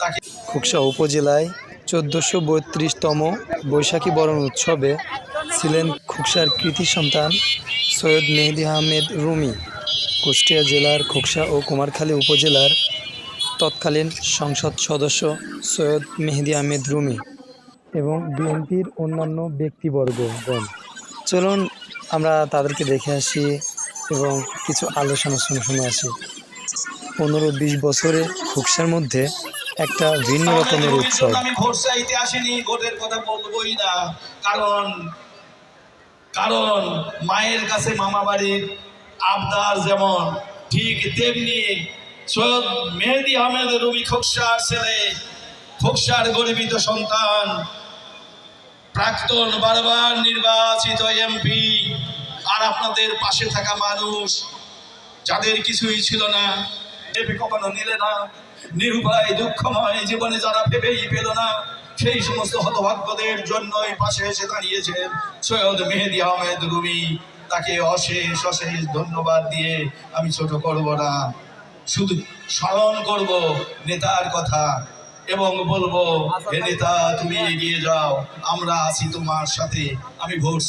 তাকে খুকসা উপজেলায় চোদ্দোশো বত্রিশতম বৈশাখী বরণ উৎসবে ছিলেন খুকসার কৃতি সন্তান সৈয়দ মেহেদি আহমেদ রুমি। কুষ্টিয়া জেলার খুকসা ও কুমারখালী উপজেলার তৎকালীন সংসদ সদস্য সৈয়দ মেহেদি আহমেদ রুমি এবং বিএনপির অন্যান্য ব্যক্তিবর্গগণ চলুন আমরা তাদেরকে দেখে আসি এবং কিছু আলোচনা শুনে শুনে আসি। পনেরো বিশ বছরে খুকসার মধ্যে একটা ভিন্ন রকমের উৎসব। আমি ভোট চাইতে আসিনি ভোটের কথা বলবোই না। কারণ কারণ মায়ের কাছে মামা বাড়ির আবদার যেমন ঠিক তেমনি সৈয়দ মেহেদি আহমেদ রবি খোকসার ছেলে খোকসার গরিবিত সন্তান প্রাক্তন বারবার নির্বাচিত এমপি আর আপনাদের পাশে থাকা মানুষ যাদের কিছুই ছিল না ভেবে কখনো নিলে না। নিরুপায় দুঃখময় জীবনে যারা ভেবেই পেল না সেই সমস্ত হতভাগ্যদের জন্যই পাশে এসে দাঁড়িয়েছেন সৈয়দ মেহেদি আহমেদ রুমি। তাকে অশেষ অশেষ ধন্যবাদ দিয়ে আমি ছোট করব না। শুধু স্মরণ করব নেতার কথা এবং বলব হে নেতা তুমি এগিয়ে যাও আমরা আছি তোমার সাথে। আমি ভোট।